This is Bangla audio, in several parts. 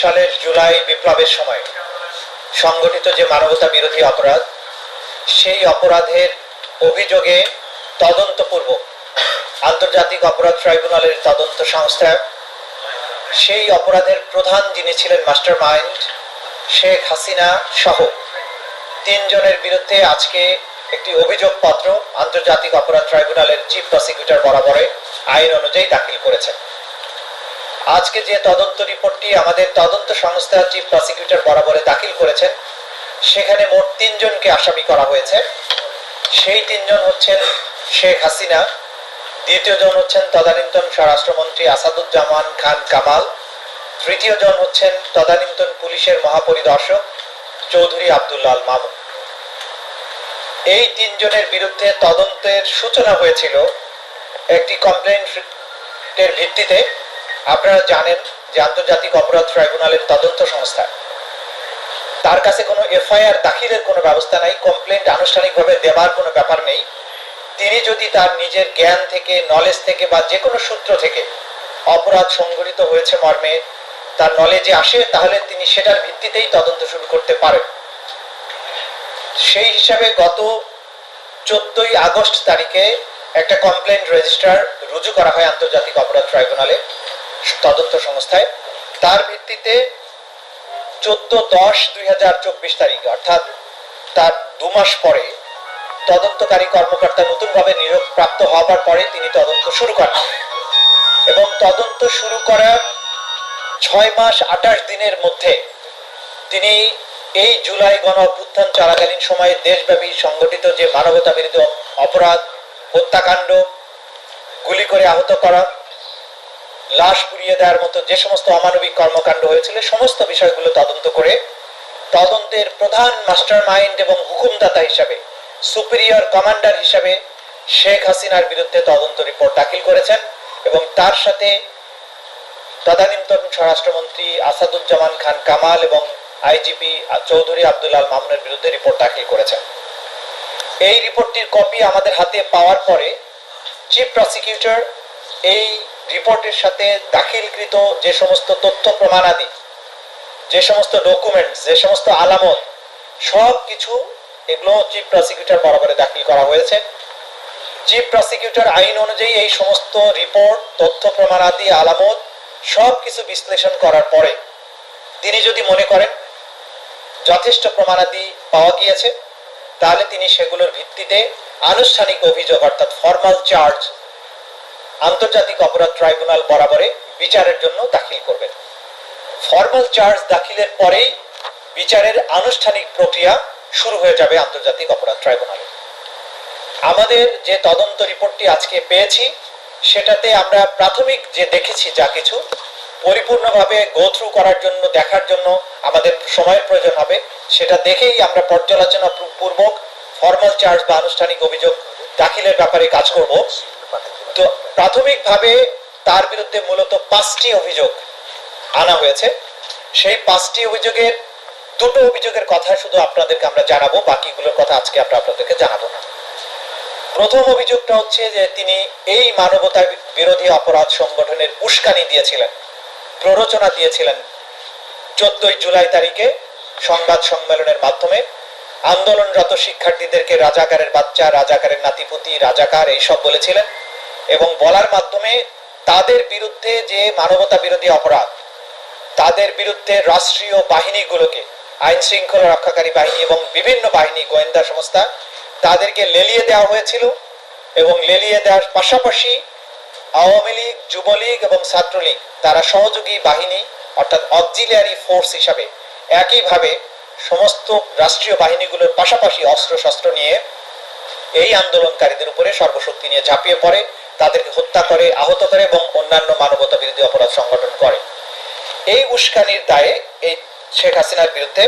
সালের জুলাই বিপ্লবের সময় সংগঠিত যে মানবতা বিরোধী অপরাধ, সেই অপরাধের অভিযোগে তদন্তপূর্বক আন্তর্জাতিক অপরাধ ট্রাইব্যুনালের তদন্ত সংস্থা, সেই অপরাধের প্রধান যিনি ছিলেন মাস্টার মাইন্ড, শেখ হাসিনা সহ তিনজনের বিরুদ্ধে আজকে একটি অভিযোগপত্র আন্তর্জাতিক অপরাধ ট্রাইব্যুনালের চিফ প্রসিকিউটর বরাবরে আইন অনুযায়ী দাখিল করেছেন। আজকে যে তদন্ত রিপোর্টটি আমাদের তদন্ত সংস্থা চিফ প্রসিকিউটর বরাবরে দাখিল করেছেন, সেখানে মোট তিনজনকে আসামি করা হয়েছে। সেই তিনজন হচ্ছেন শেখ হাসিনা, দ্বিতীয় জন হচ্ছেন তদানীন্তন স্বরাষ্ট্রমন্ত্রী আসাদুজ্জামান খান কামাল, তৃতীয় জন হচ্ছেন তদানীন্তন পুলিশের মহাপরিদর্শক চৌধুরী আব্দুল্লাল মামুন। এই তিনজনের বিরুদ্ধে তদন্তের সূচনা হয়েছিল একটি কমপ্লেন্টের ভিত্তিতে। আপনারা জানেন যে আন্তর্জাতিক অপরাধ ট্রাইব্যুনালের তদন্ত সংস্থা। তার কাছে কোনো এফআইআর দাখিলের কোনো ব্যবস্থা নাই কমপ্লেন্ট আনুষ্ঠানিকভাবে দেওয়ার কোনো ব্যাপার নেই। তিনি যদি তার নিজের জ্ঞান থেকে নলেজ থেকে বা যে কোনো সূত্র থেকে অপরাধ সংঘটিত হয়েছে মর্মে, তার নলেজে আসে, তাহলে তিনি সেটার ভিত্তিতেই তদন্ত শুরু করতে পারেন। সেই হিসাবে গত চোদ্দই আগস্ট তারিখে একটা কমপ্লেন্ট রেজিস্টার রুজু করা হয় আন্তর্জাতিক অপরাধ ট্রাইব্যুনালে। তদন্ত সংস্থায়। তার ভিত্তিতে চোদ্দ দশ দুই হাজার চব্বিশ তারিখ, অর্থাৎ তার দু মাস পরে তদন্তকারী কর্মকর্তা নতুনভাবে নিয়োগ প্রাপ্ত হওয়ার পরে তিনি তদন্ত শুরু করেন। এবং তদন্ত শুরু করার ছয় মাস আঠাশ দিনের মধ্যে তিনি এই জুলাই গণ অভ্যুত্থান চলাকালীন সময়ে দেশব্যাপী সংগঠিত যে মানবতা বিরোধী অপরাধ, হত্যাকাণ্ড, গুলি করে আহত করা লাশ পুড়িয়ে দেওয়ার মতো যে সমস্ত অমানবিক কর্মকাণ্ড হয়েছিল, সমস্ত বিষয়গুলো তদন্ত করে তদন্তের প্রধান মাস্টার মাইন্ড এবং হুকুমদাতা হিসাবে, সুপিরিয়র কমান্ডার হিসাবে শেখ হাসিনার বিরুদ্ধে তদন্ত রিপোর্ট দাখিল করেছেন এবং তার সাথে তদানীন্তন স্বরাষ্ট্রমন্ত্রী আসাদুজ্জামান খান কামাল এবং আইজিপি চৌধুরী আব্দুল্লাল মামুনের বিরুদ্ধে রিপোর্ট দাখিল করেছেন। এই রিপোর্টটির কপি আমাদের হাতে পাওয়ার পরে চিফ প্রসিকিউটর এই রিপোর্টের সাথে দাখিলকৃত যে সমস্ত তথ্য প্রমাণাদি, যে সমস্ত ডকুমেন্টস যে সমস্ত আলামত, সব কিছু এগুলো চিফ প্রসিকিউটর বরাবরে দাখিল করা হয়েছে। চিফ প্রসিকিউটর আইন অনুযায়ী এই সমস্ত রিপোর্ট তথ্য প্রমাণাদি, আলামত, সব কিছু বিশ্লেষণ করার পরে তিনি যদি মনে করেন যথেষ্ট প্রমাণাদি পাওয়া গিয়েছে, তাহলে তিনি সেগুলোর ভিত্তিতে আনুষ্ঠানিক অভিযোগ অর্থাৎ ফর্মাল চার্জ আন্তর্জাতিক অপরাধ ট্রাইব্যুনাল বরাবরে বিচারের জন্য দাখিল করবেন। ফর্মাল চার্জ দাখিলের পরেই বিচারের আনুষ্ঠানিক প্রক্রিয়া শুরু হয়ে যাবে আন্তর্জাতিক অপরাধ ট্রাইব্যুনালে। আমাদের যে তদন্ত রিপোর্টটি আজকে পেয়েছি, সেটাতে আমরা প্রাথমিক যে দেখেছি যা কিছু, পরিপূর্ণভাবে গো থ্রু করার জন্য, দেখার জন্য আমাদের সময়ের প্রয়োজন হবে, সেটা দেখেই আমরা পর্যালোচনা পূর্বক ফর্মাল চার্জ বা আনুষ্ঠানিক অভিযোগ দাখিলের ব্যাপারে কাজ করব। তো প্রাথমিকভাবে তার বিরুদ্ধে মূলত পাঁচটি অভিযোগ আনা হয়েছে। সেই পাঁচটি অভিযোগের দুটো অভিযোগের কথা শুধু আপনাদেরকে আমরা জানাব, বাকিগুলোর কথা আজকে আমরা আপনাদেরকে জানাব না। প্রথম অভিযোগটা হচ্ছে যে তিনি এই মানবতা বিরোধী অপরাধ সংগঠনের উস্কানি দিয়েছিলেন, প্ররোচনা দিয়েছিলেন চোদ্দই জুলাই তারিখে সংবাদ সম্মেলনের মাধ্যমে। আন্দোলনরত শিক্ষার্থীদেরকে রাজাকারের বাচ্চা, রাজাকারের নাতিপুতি, রাজাকার এইসব বলেছিলেন। এবং বলার মাধ্যমে তাদের বিরুদ্ধে যে মানবতা বিরোধী অপরাধ, তাদের বিরুদ্ধে রাষ্ট্রীয় বাহিনীগুলোকে, আইন শৃঙ্খলা রক্ষাকারী বাহিনী এবং বিভিন্ন বাহিনী, গোয়েন্দা সংস্থা, তাদেরকে লেলিয়ে দেওয়া হয়েছিল এবং লেলিয়ে দেওয়ার পাশাপাশি আওয়ামী লীগ, যুবলীগ এবং ছাত্রলীগ, তারা সহযোগী বাহিনী অর্থাৎ অক্সিলিয়ারি ফোর্স হিসাবে একইভাবে সমস্ত রাষ্ট্রীয় বাহিনীগুলোর পাশাপাশি অস্ত্র শস্ত্র নিয়ে এই আন্দোলনকারীদের উপরে সর্বশক্তি নিয়ে ঝাঁপিয়ে পড়ে। তাদেরকে হত্যা করে, আহত করে এবং অন্যান্য মানবতা বিরোধী অপরাধ সংগঠন করে। এই উস্কানির দায়ে এই শেখ হাসিনার বিরুদ্ধে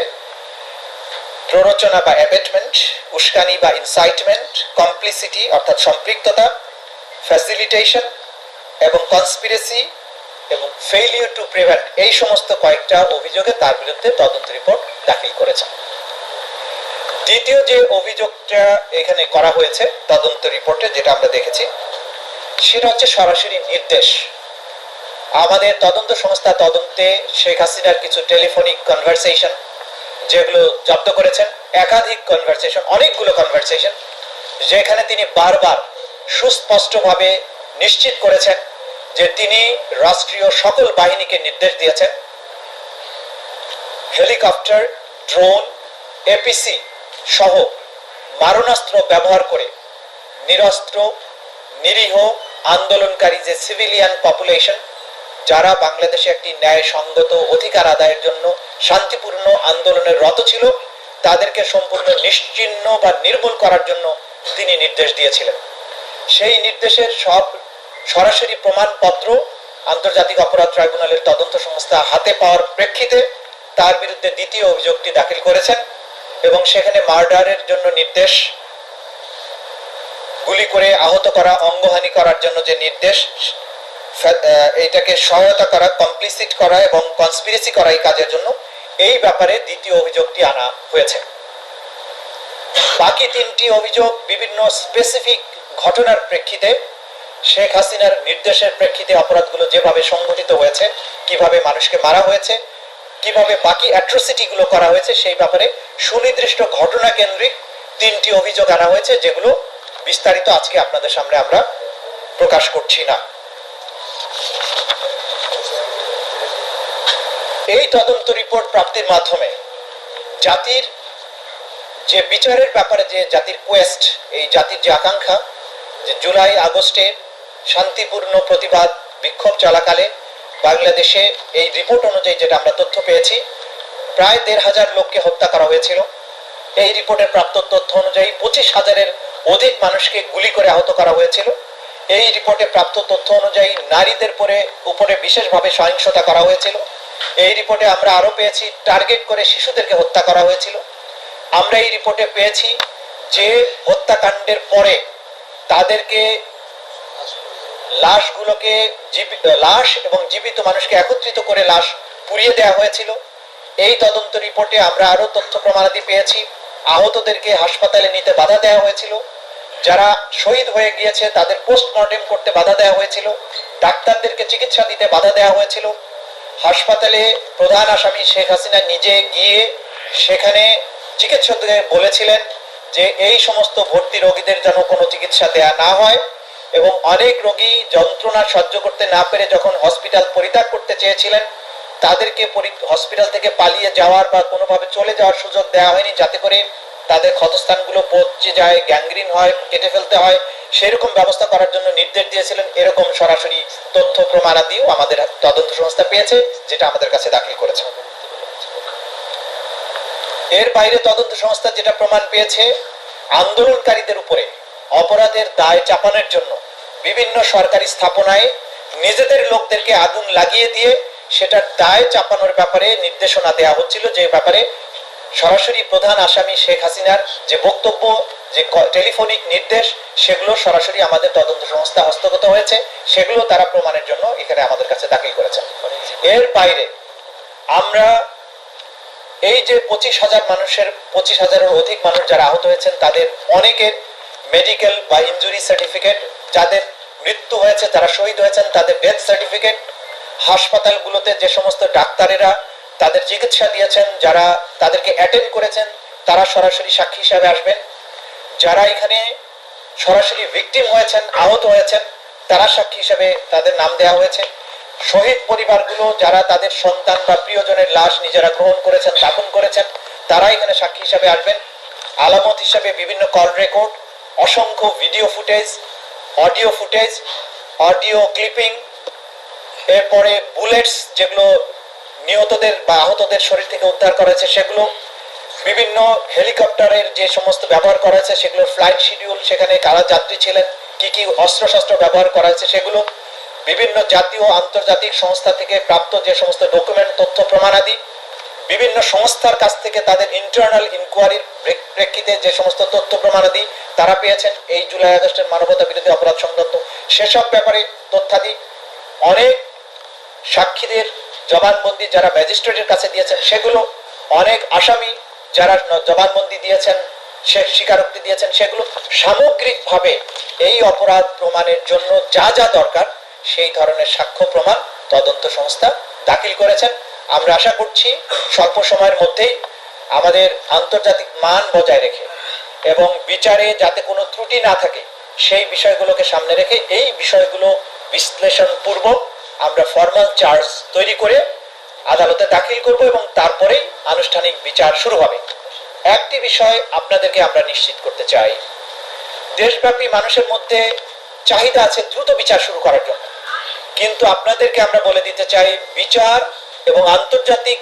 প্ররোচনা বা অ্যাবেটমেন্ট উস্কানি বা ইনসাইটমেন্ট কমপ্লিসিটি অর্থাৎ সম্পৃক্ততা ফ্যাসিলিটেশন এবং কনস্পিরেসি এবং ফেইলিউর টু প্রিভেন্ট এই সমস্ত কয়েকটা অভিযোগে তার বিরুদ্ধে তদন্ত রিপোর্ট দাখিল করেছেন দ্বিতীয় যে অভিযোগটা এখানে করা হয়েছে, তদন্ত রিপোর্টে যেটা আমরা দেখেছি সেটা হচ্ছে সরাসরি নির্দেশ। আমাদের তদন্ত সংস্থা তদন্তে শেখ হাসিনার কিছু টেলিফোনিক কনভারসেশন যেগুলো জব্দ করেছেন, একাধিক কনভারসেশন অনেকগুলো কনভারসেশন যেখানে তিনি বারবার সুস্পষ্টভাবে নিশ্চিত করেছেন যে তিনি রাষ্ট্রীয় সকল বাহিনীকে নির্দেশ দিয়েছেন। হেলিকপ্টার, ড্রোন এপিসি সহ মারণাস্ত্র ব্যবহার করে নিরস্ত্র নিরীহ আন্দোলনকারী যে সিভিলিয়ান পপুলেশন যারা বাংলাদেশে একটি ন্যায়সঙ্গত অধিকার আদায়ের জন্য শান্তিপূর্ণ আন্দোলনের রত ছিল, তাদেরকে সম্পূর্ণ নিশ্চিহ্ন বা নির্মূল করার জন্য তিনি নির্দেশ দিয়েছিলেন। সেই নির্দেশের সব সরাসরি প্রমাণপত্র আন্তর্জাতিক অপরাধ ট্রাইব্যুনালের তদন্ত সংস্থা হাতে পাওয়ার প্রেক্ষিতে তার বিরুদ্ধে দ্বিতীয় অভিযোগটি দাখিল করেছেন এবং সেখানে মার্ডারের জন্য নির্দেশ গুলি করে আহত করা, অঙ্গহানি করার জন্য যে নির্দেশ এইটাকে সহায়তা করা কমপ্লিসিট করা এবং কনস্পিরেসি করা এই কাজের জন্য, এই ব্যাপারে দ্বিতীয় অভিযোগটি আনা হয়েছে। বাকি তিনটি অভিযোগ বিভিন্ন স্পেসিফিক ঘটনার প্রেক্ষিতে, শেখ হাসিনার নির্দেশের প্রেক্ষিতে অপরাধগুলো যেভাবে সংঘটিত হয়েছে, কীভাবে মানুষকে মারা হয়েছে, কীভাবে বাকি অ্যাট্রোসিটিগুলো করা হয়েছে, সেই ব্যাপারে সুনির্দিষ্ট ঘটনা কেন্দ্রিক তিনটি অভিযোগ আনা হয়েছে, যেগুলো বিস্তারিত আজকে আপনাদের সামনে আমরা প্রকাশ করছি না। এই তদন্ত রিপোর্ট প্রাপ্তির মাধ্যমে জাতির যে বিচারের ব্যাপারে যে জাতির কোয়েস্ট এই জাতির যে আকাঙ্ক্ষা, যে জুলাই আগস্টে শান্তিপূর্ণ প্রতিবাদ বিক্ষোভ চলাকালে বাংলাদেশে এই রিপোর্ট অনুযায়ী যেটা আমরা তথ্য পেয়েছি, প্রায় দেড় হাজার লোককে হত্যা করা হয়েছিল। এই রিপোর্টের প্রাপ্ত তথ্য অনুযায়ী পঁচিশ হাজারের অধিক মানুষকে গুলি করে আহত করা হয়েছিল। এই রিপোর্টে প্রাপ্ত তথ্য অনুযায়ী নারীদের পরে উপরে বিশেষভাবে সহিংসতা করা হয়েছিল। এই রিপোর্টে আমরা আরও পেয়েছি, টার্গেট করে শিশুদেরকে হত্যা করা হয়েছিল। আমরা এই রিপোর্টে পেয়েছি যে হত্যাকাণ্ডের পরে তাদেরকে লাশগুলোকে লাশ এবং জীবিত মানুষকে একত্রিত করে লাশ পুড়িয়ে দেওয়া হয়েছিল। এই তদন্ত রিপোর্টে আমরা আরও তথ্য প্রমাণাদি পেয়েছি। আহতদেরকে হাসপাতালে নিতে বাধা দেওয়া হয়েছিল। যারা শহীদ হয়ে গিয়েছে, তাদের পোস্টমর্টেম করতে বাধা দেওয়া হয়েছিল। ডাক্তারদেরকে চিকিৎসা দিতে বাধা দেওয়া হয়েছিল। হাসপাতালে প্রধান আসামি শেখ হাসিনা নিজে গিয়ে সেখানে চিকিৎসকদের বলেছিলেন যে, এই সমস্ত ভর্তি রোগীদের যেন কোনো চিকিৎসা দেয়া না হয় এবং অনেক রোগী যন্ত্রণা সহ্য করতে না পেরে যখন হসপিটাল পরিত্যাগ করতে চেয়েছিলেন তাদেরকে হসপিটাল থেকে পালিয়ে যাওয়ার বা কোনোভাবে চলে যাওয়ার সুযোগ দেওয়া হয়নি, যাতে করে তাদের ক্ষতস্থানগুলো পচে যায় গ্যাংগ্রিন হয়, কেটে ফেলতে হয়। সেরকম ব্যবস্থা করার জন্য নির্দেশ দিয়েছিলেন। এরকম সরাসরি তথ্য প্রমাণাদিও আমাদের তদন্ত সংস্থা পেয়েছে, যেটা আমাদের কাছে দাখিল করেছে। এর বাইরে তদন্ত সংস্থা যেটা প্রমাণ পেয়েছে, আন্দোলনকারীদের উপরে অপরাধের দায় চাপানোর জন্য বিভিন্ন সরকারি স্থাপনায় নিজেদের লোকদেরকে আগুন লাগিয়ে দিয়ে সেটার দায় চাপানোর ব্যাপারে নির্দেশনা দেওয়া হচ্ছিল যে ব্যাপারে সরাসরি প্রধান আসামি শেখ হাসিনার যে বক্তব্য, যে টেলিফোনিক নির্দেশ, সেগুলো সরাসরি আমাদের তদন্ত সংস্থা হস্তগত হয়েছে। সেগুলো তারা প্রমাণের জন্য এখানে আমাদের কাছে দাখিল করেছেন এর বাইরে আমরা এই যে পঁচিশ হাজার মানুষের, পঁচিশ হাজারের অধিক মানুষ যারা আহত হয়েছেন, তাদের অনেকের মেডিকেল বা ইনজুরি সার্টিফিকেট যাদের মৃত্যু হয়েছে যারা শহীদ হয়েছেন, তাদের ডেথ সার্টিফিকেট হাসপাতালগুলোতে যে সমস্ত ডাক্তারেরা তাদের চিকিৎসা দিয়েছেন, যারা তাদেরকে অ্যাটেন্ড করেছেন, তারা সরাসরি সাক্ষী হিসাবে আসবেন। যারা এখানে সরাসরি ভিকটিম হয়েছেন, আহত হয়েছেন, তারা সাক্ষী হিসাবে তাদের নাম দেওয়া হয়েছে। শহীদ পরিবারগুলো যারা তাদের সন্তান বা প্রিয়জনের লাশ নিজেরা গ্রহণ করেছেন, দাফন করেছেন, তারা এখানে সাক্ষী হিসাবে আসবেন। আলামত হিসাবে বিভিন্ন কল রেকর্ড অসংখ্য video footage audio footage audio clipping এরপরে বুলেটস যেগুলো নিহতদের বা আহতদের শরীর থেকে উদ্ধার করা সেগুলো বিভিন্ন হেলিকপ্টারের যে সমস্ত ব্যবহার করা হয়েছে, সেগুলোর ফ্লাইট শিডিউল সেখানে কারা যাত্রী ছিলেন, কি কি অস্ত্রশস্ত্র ব্যবহার করা হয়েছে, সেগুলো বিভিন্ন জাতীয় আন্তর্জাতিক সংস্থা থেকে প্রাপ্ত যে সমস্ত ডকুমেন্ট তথ্য প্রমাণাদি বিভিন্ন সংস্থার কাছ থেকে তাদের ইন্টারনাল ইনকোয়ারির প্রেক্ষিতে যে সমস্ত তথ্য প্রমাণাদি তারা পেয়েছেন। এই জুলাই আগস্টের মানবতা বিরোধী অপরাধ সংক্রান্ত সেসব ব্যাপারে তথ্যাদি অনেক সাক্ষীদের জবানবন্দি যারা ম্যাজিস্ট্রেটের কাছে দিয়েছেন, সেগুলো অনেক আসামি যারা জবানবন্দি দিয়েছেন, সে স্বীকারোক্তি দিয়েছেন, সেগুলো সামগ্রিকভাবে এই অপরাধ প্রমাণের জন্য যা যা দরকার, সেই ধরনের সাক্ষ্য প্রমাণ তদন্ত সংস্থা দাখিল করেছেন। আমরা আশা করছি স্বল্প সময়ের মধ্যেই আমাদের আন্তর্জাতিক মান বজায় রেখে এবং বিচারে যাতে কোনো ত্রুটি না থাকে, সেই বিষয়গুলোকে সামনে রেখে এই বিষয়গুলো বিশ্লেষণ পূর্বক আমরা ফর্মাল চার্জ তৈরি করে আদালতে দাখিল করব এবং তারপরেই আনুষ্ঠানিক বিচার শুরু হবে। একটি বিষয় আপনাদেরকে আমরা নিশ্চিত করতে চাই। দেশব্যাপী মানুষের মধ্যে চাহিদা আছে দ্রুত বিচার শুরু করার জন্য। কিন্তু আপনাদেরকে আমরা বলে দিতে চাই, বিচার এবং আন্তর্জাতিক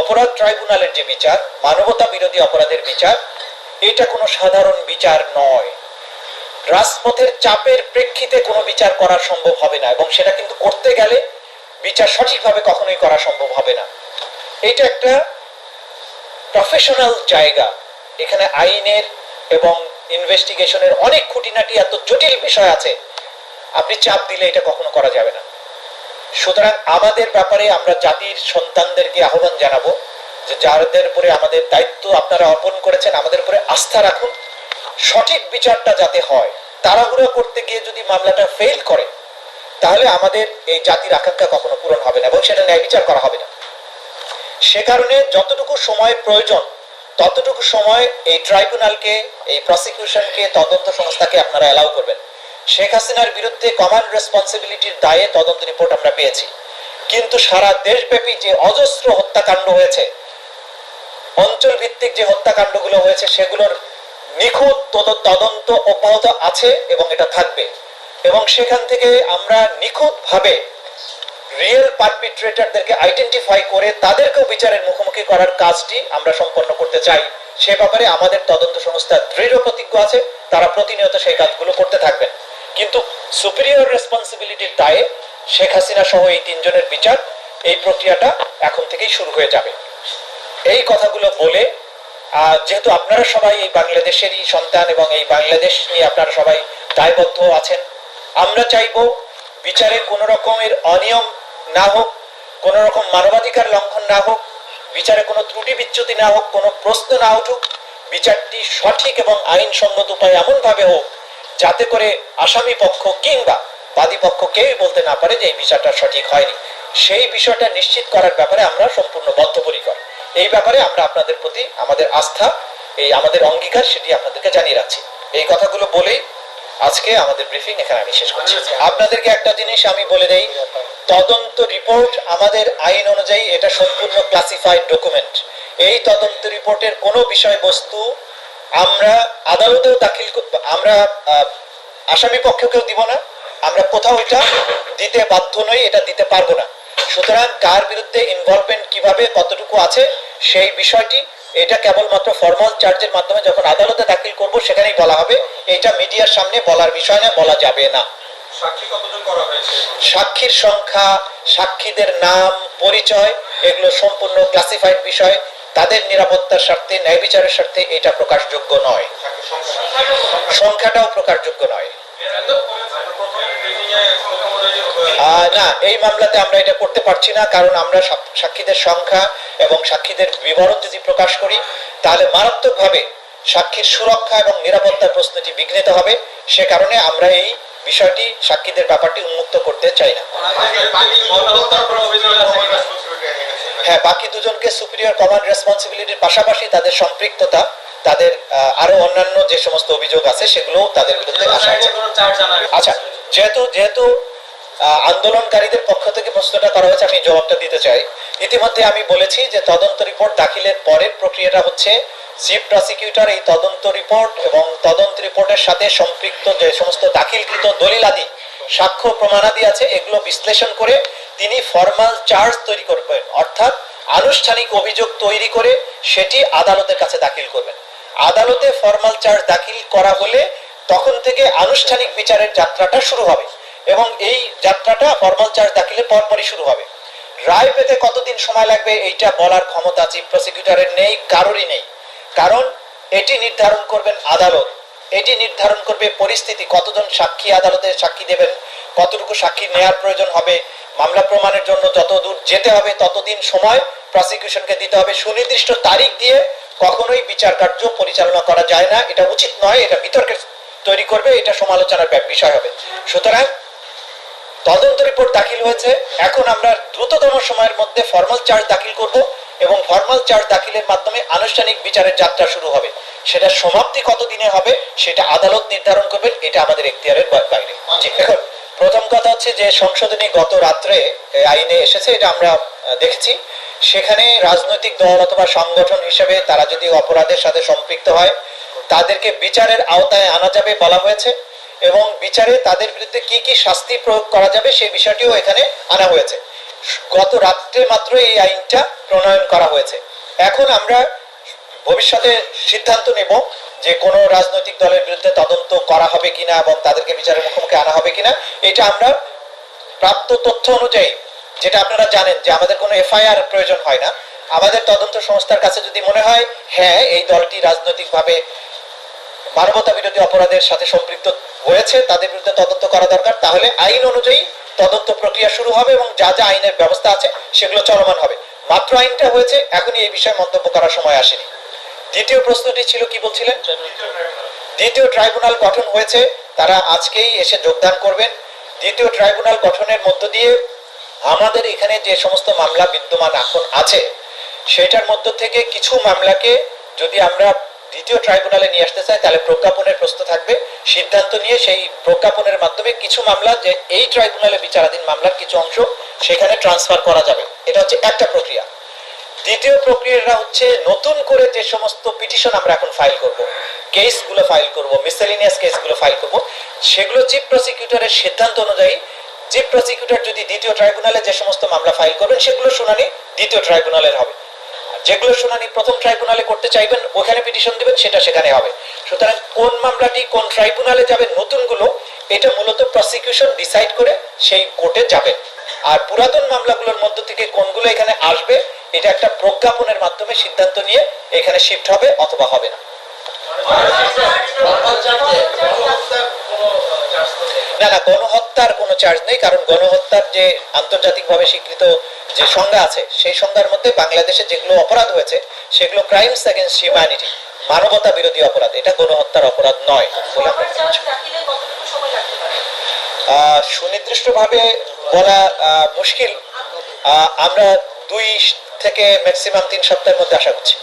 অপরাধ ট্রাইব্যুনালের যে বিচার মানবতা বিরোধী অপরাধের বিচার, এটা কোনো সাধারণ বিচার নয়। রাজপথের চাপের প্রেক্ষিতে কোনো বিচার করা সম্ভব হবে না এবং সেটা কিন্তু করতে গেলে বিচার সঠিকভাবে কখনোই করা সম্ভব হবে না। এটা একটা প্রফেশনাল জায়গা। এখানে আইনের এবং ইনভেস্টিগেশনের অনেক খুঁটিনাটি এত জটিল বিষয় আছে। আপনি চাপ দিলে এটা কখনো করা যাবে না। সুতরাং আমাদের ব্যাপারে আমরা জাতির সন্তানদেরকে আহ্বান জানাব যে যাদের উপরে আমাদের দায়িত্ব আপনারা অর্পণ করেছেন, আমাদের উপরে আস্থা রাখুন। সঠিক বিচারটা যাতে হয়, তাড়াহুড়ো করতে গিয়ে যদি মামলাটা ফেল করে, তাহলে আমাদের এই জাতির আকাঙ্ক্ষা কখনো পূরণ হবে না এবং সেটা ন্যায় বিচার করা হবে না। সে কারণে যতটুকু সময় প্রয়োজন, ততটুকু সময় এই ট্রাইব্যুনালকে এই প্রসিকিউশনকে তদন্ত সংস্থাকে আপনারা অ্যালাউ করবেন। শেখ হাসিনার বিরুদ্ধে কমান্ড রেসপন্সিবিলিটির দায়ে তদন্ত রিপোর্ট আমরা পেয়েছি। কিন্তু সারা দেশব্যাপী যে অজস্র হত্যাকাণ্ড হয়েছে অঞ্চল ভিত্তিক যে হত্যাকাণ্ডগুলো হয়েছে, সেগুলোর নিখুঁত তদ- তদন্ত অব্যাহত আছে এবং এটা থাকবে। এবং সেখান থেকে আমরা নিখুঁতভাবে রিয়েল পারপিট্রেটরদেরকে আইডেন্টিফাই করে তাদেরকেও বিচারের মুখোমুখি করার কাজটি আমরা সম্পন্ন করতে চাই। সে ব্যাপারে আমাদের তদন্ত সংস্থা দৃঢ় প্রতিজ্ঞ আছে, তারা প্রতিনিয়ত সেই কাজগুলো করতে থাকবেন। কিন্তু সুপিরিয়র রেসপন্সিবিলিটির দায়ে শেখ হাসিনা সহ এই তিনজনের বিচার, এই প্রক্রিয়াটা এখন থেকেই শুরু হয়ে যাবে। এই কথাগুলো বলে যেহেতু আপনারা সবাই এই বাংলাদেশেরই সন্তান এবং এই বাংলাদেশ নিয়ে আপনারা সবাই দায়বদ্ধ আছেন, আমরা চাইব বিচারে কোনো রকমের অনিয়ম না হোক, কোনো রকম মানবাধিকার লঙ্ঘন না হোক, বিচারে কোনো ত্রুটি বিচ্যুতি না হোক, কোনো প্রশ্ন না উঠুক, বিচারটি সঠিক এবং আইনসম্মত উপায় এমনভাবে হোক যাতে করে আসামি পক্ষ কিংবা বাদী পক্ষ কেউই বলতে না পারে যে এই বিচারটা সঠিক হয়নি। সেই বিষয়টা নিশ্চিত করার ব্যাপারে আমরা সম্পূর্ণ বদ্ধপরিকর। এই ব্যাপারে আমরা আপনাদের প্রতি আমাদের আস্থা, এই আমাদের অঙ্গীকার সেটি আপনাদেরকে জানিয়ে রাখছি। এই কথাগুলো বলেই আজকে আমাদের ব্রিফিং এখানে আমি শেষ করছি। আপনাদেরকে একটা জিনিস আমি বলে দেই, তদন্ত রিপোর্ট আমাদের আইন অনুযায়ী এটা সম্পূর্ণ ক্লাসিফাইড ডকুমেন্ট এই তদন্ত রিপোর্টের কোনো বিষয়বস্তু আমরা আদালতেও দাখিল আমরা আসামি পক্ষকেও দিব না। আমরা কোথাও এটা দিতে বাধ্য নই, এটা দিতে পারব না। সুতরাং কার বিরুদ্ধে ইনভলভমেন্ট কীভাবে কতটুকু আছে সেই বিষয়টি এটা কেবলমাত্র ফর্মাল চার্জের মাধ্যমে যখন আদালতে দাখিল করব সেখানেই বলা হবে। এটা মিডিয়ার সামনে বলার বিষয় না বলা যাবে না। সাক্ষীর সংখ্যা সাক্ষীদের নাম পরিচয় এগুলো সম্পূর্ণ ক্লাসিফাইড বিষয়। তাদের নিরাপত্তার স্বার্থে ন্যায় বিচারের স্বার্থে এটা প্রকাশযোগ্য নয়। সংখ্যাটাও প্রকাশযোগ্য নয়। না এই মামলাতে আমরা এটা করতে পারছি না কারণ আমরা সাক্ষীদের সংখ্যা এবং সাক্ষীদের বিবরণ যদি প্রকাশ করি তাহলে মারাত্মকভাবে সাক্ষীর সুরক্ষা এবং নিরাপত্তার প্রশ্নটি বিঘ্নিত হবে। সে কারণে আমরা এই বিষয়টি সাক্ষীদের ব্যাপারটি উন্মুক্ত করতে চাই না। হ্যাঁ বাকি দুজনকে সুপিরিয়র কমান্ড রেসপন্সিবিলিটির পাশাপাশি তাদের সম্পৃক্ততা তাদের আরও অন্যান্য যে সমস্ত অভিযোগ আছে সেগুলো তাদের বিরুদ্ধে আসা আচ্ছা যেহেতু যেহেতু আন্দোলনকারীদের পক্ষ থেকে প্রশ্নটা করা হয়েছে, আমি জবাবটা দিতে চাই। ইতিমধ্যে আমি বলেছি যে তদন্ত রিপোর্ট দাখিলের পরের প্রক্রিয়াটা হচ্ছে চিফ প্রসিকিউটর এই তদন্ত রিপোর্ট এবং তদন্ত রিপোর্টের সাথে সম্পৃক্ত যে সমস্ত দাখিলকৃত দলিলাদি, সাক্ষ্য প্রমাণাদি আছে, এগুলো বিশ্লেষণ করে তিনি ফর্মাল চার্জ তৈরি করবেন। অর্থাৎ আনুষ্ঠানিক অভিযোগ তৈরি করে সেটি আদালতের কাছে দাখিল করবেন। আদালতে ফর্মাল চার্জ দাখিল করা হলে তখন থেকে আনুষ্ঠানিক বিচারের যাত্রাটা শুরু হবে এবং এই যাত্রাটা ফর্মাল চার্জ দাখিলের পরপরই শুরু হবে। রায় পেতে কতদিন সময় লাগবে এইটা বলার ক্ষমতা চিফ প্রসিকিউটরের নেই, কারোরই নেই। কারণ এটি নির্ধারণ করবেন আদালত। এটি নির্ধারণ করবে পরিস্থিতি, কতজন সাক্ষী আদালতে সাক্ষী দেবেন, কতটুকু সাক্ষী নেয়ার প্রয়োজন হবে, মামলা প্রমাণের জন্য যত দূর যেতে হবে, ততদিন সময় প্রসিকিউশনকে দিতে হবে। সুনির্দিষ্ট তারিখ দিয়ে কখনোই বিচার কার্য পরিচালনা করা যায় না, এটা উচিত নয়, এটা বিতর্কের তৈরি করবে, এটা সমালোচনার বিষয় হবে। সুতরাং তদন্ত রিপোর্ট দাখিল হয়েছে। এখন আমরা দ্রুততম সময়ের মধ্যে ফর্মাল চার্জ দাখিল করব এবং ফর্মাল চার্জ দাখিলের মাধ্যমে আনুষ্ঠানিক বিচারের যাত্রা শুরু হবে। সেটা সমাপ্তি কতদিনে হবে, সেটা আদালত নির্ধারণ করবেন, এটা আমাদের এখতিয়ারের বাইরে। এখন প্রথম কথা হচ্ছে যে সংশোধনী গত রাত্রে আইনে এসেছে, এটা আমরা দেখেছি। সেখানে রাজনৈতিক দল অথবা সংগঠন হিসেবে তারা যদি অপরাধের সাথে সম্পৃক্ত হয় তাদেরকে বিচারের আওতায় আনা যাবে বলা হয়েছে এবং বিচারে তাদের বিরুদ্ধে কি কি শাস্তি প্রয়োগ করা যাবে সেই বিষয়টিও এখানে আনা হয়েছে। গত রাত্রে মাত্র এই আইনটা প্রণয়ন করা হয়েছে। এখন আমরা ভবিষ্যতে সিদ্ধান্ত নেব যে কোনো রাজনৈতিক দলের বিরুদ্ধে তদন্ত করা হবে কিনা এবং তাদেরকে বিচারের মুখোমুখি আনা হবে কিনা, এটা আমরা প্রাপ্ত তথ্য অনুযায়ী, যেটা আপনারা জানেন যে আমাদের কোনো এফআইআর প্রয়োজন হয় না। আমাদের তদন্ত সংস্থার কাছে যদি মনে হয় হ্যাঁ এই দলটি রাজনৈতিকভাবে মানবতা বিরোধী অপরাধের সাথে সম্পৃক্ত হয়েছে, তাদের বিরুদ্ধে তদন্ত করা দরকার। তাহলে আইন অনুযায়ী তদন্ত প্রক্রিয়া শুরু হবে এবং যা যা আইনের ব্যবস্থা আছে, সেগুলো চলমান হবে। মাত্র আইনটা হয়েছে, এখনই এই বিষয়ে মন্তব্য করার সময় আসেনি। দ্বিতীয় প্রশ্নটি ছিল, কি বলছিলেন? দ্বিতীয় ট্রাইব্যুনাল গঠন হয়েছে, তারা আজকেই এসে যোগদান করবেন। দ্বিতীয় ট্রাইব্যুনাল গঠনের মধ্য দিয়ে আমাদের এখানে যে সমস্ত মামলা বিদ্যমান এখন আছে, সেটার মধ্য থেকে কিছু মামলাকে যদি আমরা দ্বিতীয় ট্রাইব্যুনালে নিয়ে আসতে চাই তাহলে প্রজ্ঞাপনের প্রশ্ন থাকবে। সিদ্ধান্ত নিয়ে সেই প্রজ্ঞাপনের মাধ্যমে কিছু মামলা, যে এই ট্রাইব্যুনালে বিচারাধীন মামলার কিছু অংশ, সেখানে ট্রান্সফার করা যাবে। এটা হচ্ছে একটা প্রক্রিয়া। দ্বিতীয় প্রক্রিয়াটা হচ্ছে নতুন করে যে সমস্ত পিটিশন আমরা এখন ফাইল করব কেসগুলো ফাইল করব মিসেলিনিয়াস কেসগুলো ফাইল করব, সেগুলো চিফ প্রসিকিউটরের সিদ্ধান্ত অনুযায়ী চিফ প্রসিকিউটর যদি দ্বিতীয় ট্রাইব্যুনালে যে সমস্ত মামলা ফাইল করবেন, সেগুলো শুনানি দ্বিতীয় ট্রাইব্যুনালের হবে। যেগুলো শুনানি প্রথম ট্রাইব্যুনালে করতে চাইবেন, ওখানে পিটিশন দিবেন, সেটা সেখানে হবে। সুতরাং কোন মামলাটি কোন ট্রাইব্যুনালে যাবে, নতুনগুলো, এটা মূলত প্রসিকিউশন ডিসাইড করে সেই কোর্টে যাবে। আর পুরাতন মামলাগুলোর মধ্য থেকে কোনগুলো এখানে আসবে, এটা একটা প্রজ্ঞাপনের মাধ্যমে সিদ্ধান্ত নিয়ে এখানে শিফট হবে অথবা হবে না। না না, গণহত্যার কোনো চার্জ নেই, কারণ গণহত্যার যে আন্তর্জাতিকভাবে স্বীকৃত যে সংজ্ঞা আছে, সেই সংজ্ঞার মধ্যে বাংলাদেশে যেগুলো অপরাধ হয়েছে, সেগুলো ক্রাইমস এগেনস্ট হিউম্যানিটি মানবতা বিরোধী অপরাধ, এটা গণহত্যার অপরাধ নয় সুনির্দিষ্টভাবে বলা মুশকিল আমরা দুই থেকে ম্যাক্সিমাম তিন সপ্তাহের মধ্যে আশা করছি।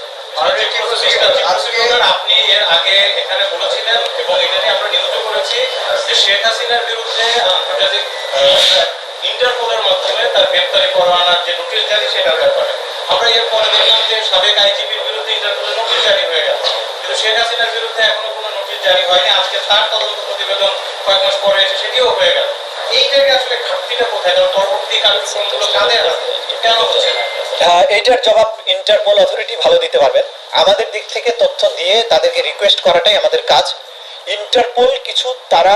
শেখ হাসিনার বিরুদ্ধে এখনও কোনো প্রতিবেদন কয়েক মাস পরে এসে হয়ে গেল এই জায়গায় আসলে ঘাটতিটা কোথায়? পরবর্তী কার্যক্রমগুলো কাদের হাতে কেন এইটার জবাব ইন্টারপোল অথরিটি ভালো দিতে পারবেন আমাদের দিক থেকে তথ্য দিয়ে তাদেরকে রিকোয়েস্ট করাটাই আমাদের কাজ। ইন্টারপোল কিছু তারা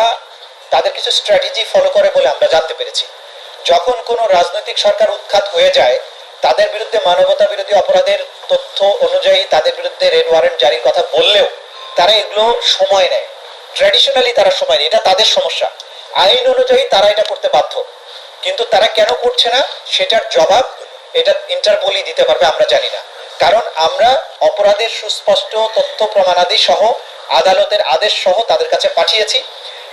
তাদের কিছু স্ট্র্যাটেজি ফলো করে বলে আমরা জানতে পেরেছি। যখন কোনো রাজনৈতিক সরকার উৎখাত হয়ে যায়, তাদের বিরুদ্ধে মানবতা বিরোধী অপরাধের তথ্য অনুযায়ী তাদের বিরুদ্ধে রেড ওয়ারেন্ট জারির কথা বললেও তারা এগুলো সময় নেয়। ট্র্যাডিশনালি তারা সময় নেয়, এটা তাদের সমস্যা। আইন অনুযায়ী তারা এটা করতে বাধ্য। কিন্তু তারা কেন করছে না, সেটার জবাব এটা ইন্টারপোলই দিতে পারবে, আমরা জানি না। কারণ আমরা অপরাধের সুস্পষ্ট তথ্য, প্রমাণাদি সহ, আদালতের আদেশ সহ তাদের কাছে পাঠিয়েছি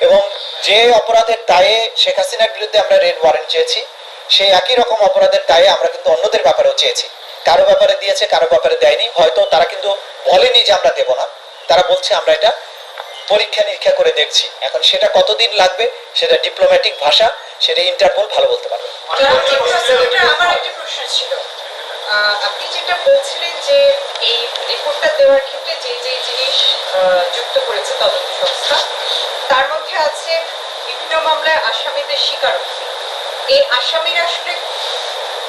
এবং যে অপরাধের দায়ে শেখ হাসিনার বিরুদ্ধে আমরা রেড ওয়ারেন্ট চেয়েছি, সেই একই রকম অপরাধের দায়ে আমরা কিন্তু অন্যদের ব্যাপারেও চেয়েছি। কারও ব্যাপারে দিয়েছে, কারও ব্যাপারে দেয়নি, হয়তো তারা কিন্তু বলেনি যে আমরা দেব না। তারা বলছে, আমরা এটা পরীক্ষা নিরীক্ষা করে দেখছি। এখন সেটা কতদিন লাগবে সেটা ডিপ্লোম্যাটিক ভাষা সেটা ইন্টারপোল ভালো বলতে পারবে। আমার একটা প্রশ্ন ছিল। আপনি যেটা বলছিলেন যে এই রিপোর্টটা দেওয়ার ক্ষেত্রে যে যে জিনিস যুক্ত করেছে তদন্ত সংস্থা তার মধ্যে আছে বিভিন্ন মামলায় আসামিদের স্বীকারোক্তি। এই আসামিরা আসলে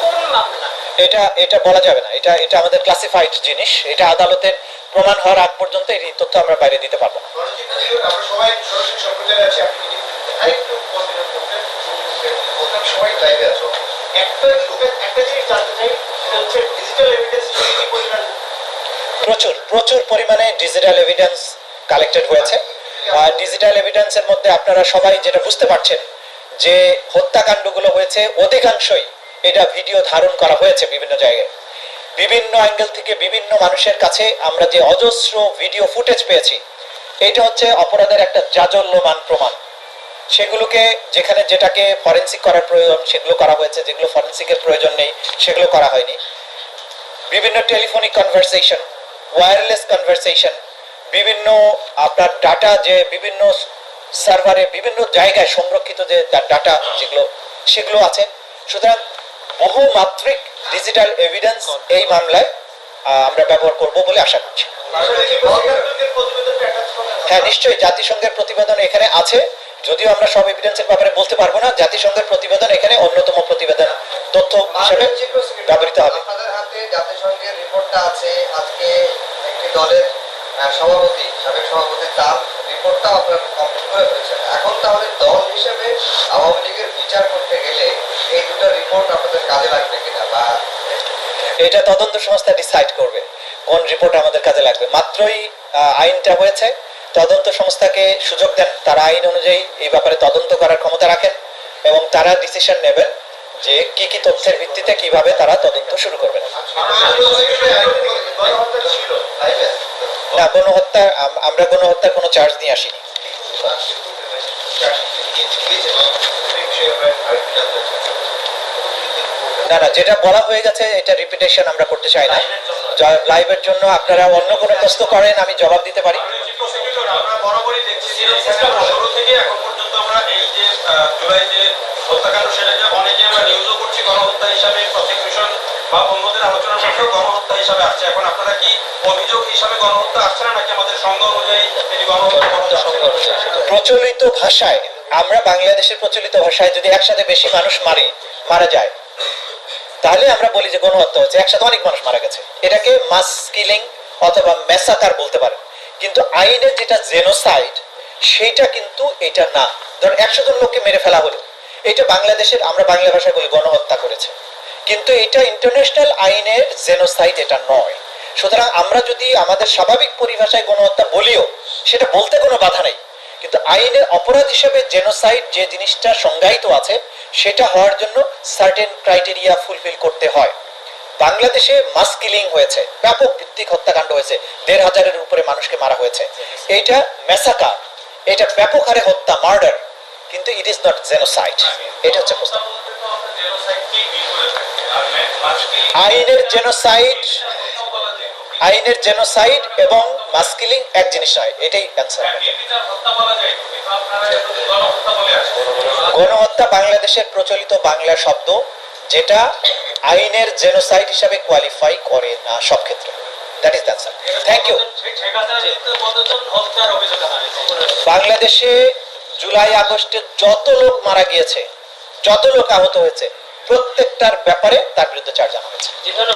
কোন মামলা? এটা এটা বলা যাবে না। এটা এটা আমাদের ক্লাসিফাইড জিনিস। এটা আদালতের প্রমাণ হওয়ার আগ পর্যন্ত এই তথ্য আমরা বাইরে দিতে পারব না। প্রচুর প্রচুর পরিমাণে ডিজিটাল এভিডেন্স কালেক্টেড হয়েছে। আর ডিজিটাল এভিডেন্সের মধ্যে আপনারা সবাই যেটা বুঝতে পারছেন যে হত্যাকাণ্ডগুলো হয়েছে অধিকাংশই এটা ভিডিও ধারণ করা হয়েছে বিভিন্ন জায়গায়। বিভিন্ন অ্যাঙ্গেল থেকে বিভিন্ন মানুষের কাছে আমরা যে অজস্র ভিডিও ফুটেজ পেয়েছি এটা হচ্ছে অপরাধের একটা জাজল্যমান প্রমাণ। সেগুলোকে যেখানে যেটাকে ফরেন্সিক করার প্রয়োজন, সেগুলো করা হয়েছে, যেগুলো ফরেন্সিকের প্রয়োজন নেই, সেগুলো করা হয়নি। বিভিন্ন টেলিফোনিক কনভারসেশন ওয়্যারলেস কনভারসেশন বিভিন্ন আপনার ডাটা যে বিভিন্ন সার্ভারে বিভিন্ন জায়গায় সংরক্ষিত যে ডাটা যেগুলো, সেগুলো আছে। সুতরাং বহুমাত্রিক ডিজিটাল এভিডেন্স এই মামলায় আমরা ব্যবহার করব বলে আশা করছি। হ্যাঁ নিশ্চয়ই জাতিসংঘের প্রতিবেদন এখানে আছে। যদিও আমরা সব এভিডেন্সের ব্যাপারে বলতে পারব না, জাতিসংঘের প্রতিবেদন এখানে অন্যতম প্রতিবেদন তথ্য হিসেবে ব্যবহৃত হবে। আপনাদের হাতে জাতিসংঘের রিপোর্টটা আছে। আজকে একটি দলের সভাপতি সাবেক সভাপতি তার রিপোর্টটাও আপনারা কমপ্লিট করে ফেলেছেন এখন তাহলে দল হিসেবে আওয়ামী লীগের বিচার করতে গেলে এই দুটো রিপোর্ট আপনাদের কাজে লাগবে কিনা বা এটা তদন্ত সংস্থা ডিসাইড করবে কোন রিপোর্ট আমাদের কাজে লাগবে। মাত্রই আইনটা হয়েছে। তদন্ত সংস্থাকে সুযোগ দেন। তারা আইন অনুযায়ী এই ব্যাপারে তদন্ত করার ক্ষমতা রাখেন এবং তারা ডিসিশন নেবেন যে কি কি তথ্যের ভিত্তিতে কীভাবে তারা তদন্ত শুরু করবেন। লাইভে না কোনো হত্যা আমরা কোনো কোনো চার্জ নিয়ে আসিনি। না না যেটা বলা হয়ে গেছে এটা রিপিটেশন আমরা করতে চাই না। লাইভের জন্য আপনারা অন্য কোনো প্রশ্ন করেন আমি জবাব দিতে পারি। আমরা বরাবরই দেখছি যে শুরু থেকে এখন পর্যন্ত আমরা এই যে জুলাই যে হত্যাকাণ্ড সেটাকে অনেকে আমরা নিউজও করছি গণহত্যা হিসাবে প্রসিকিউশন বা অন্যদের আলোচনার মধ্যেও গণহত্যা হিসাবে আসছে। এখন আপনারা কি অভিযোগ হিসাবে গণহত্যা আসছে না নাকি আমাদের সংঘ অনুযায়ী এটি গণহত্যা গণহত্যা সংঘ অনুযায়ী প্রচলিত ভাষায় আমরা বাংলাদেশের প্রচলিত ভাষায় যদি একসাথে বেশি মানুষ মারি মারা যায় তাহলে আমরা বলি যে গণহত্যা হচ্ছে। একসাথে অনেক মানুষ মারা গেছে। এটাকে মাস কিলিং অথবা মেসাকার বলতে পারেন। কিন্তু আইনের যেটা জেনোসাইড সেটা কিন্তু এটা না। ধর একশো জন লোককে মেরে ফেলা হলো। এটা বাংলাদেশের, আমরা বাংলা ভাষায় বলি গণহত্যা করেছে। কিন্তু এটা ইন্টারন্যাশনাল আইনের জেনোসাইড এটা নয়। সুতরাং আমরা যদি আমাদের স্বাভাবিক পরিভাষায় গণহত্যা বলিও, সেটা বলতে কোনো বাধা নেই। কিন্তু আইনের অপরাধ হিসেবে জেনোসাইড যে জিনিসটা সংজ্ঞায়িত আছে, সেটা হওয়ার জন্য সার্টেন ক্রাইটেরিয়া ফুলফিল করতে হয়। বাংলাদেশে মাস কিলিং হয়েছে। ব্যাপক ভিত্তিক হত্যাকাণ্ড হয়েছে। দেড় হাজারের উপরে মানুষকে মারা হয়েছে। এটা মেসাকার এটা ব্যাপক হারে হত্যা, মার্ডার, কিন্তু ইট ইজ নট জেনোসাইড এটা হচ্ছে প্রশ্ন। আইনের জেনোসাইড আইনের জেনোসাইড এবং মাস্কিলিং এক জিনিস নয়, এটাই অ্যান্সার গণহত্যা বাংলাদেশের প্রচলিত বাংলা শব্দ, যেটা আইনের জেনোসাইড হিসাবে কোয়ালিফাই করে না সব ক্ষেত্রে। That is answer thank you বাংলাদেশে জুলাই আগস্টে যত লোক মারা গিয়েছে, যত লোক আহত হয়েছে, প্রত্যেকটার ব্যাপারে তার বিরুদ্ধে চার্জ আনা হয়েছে।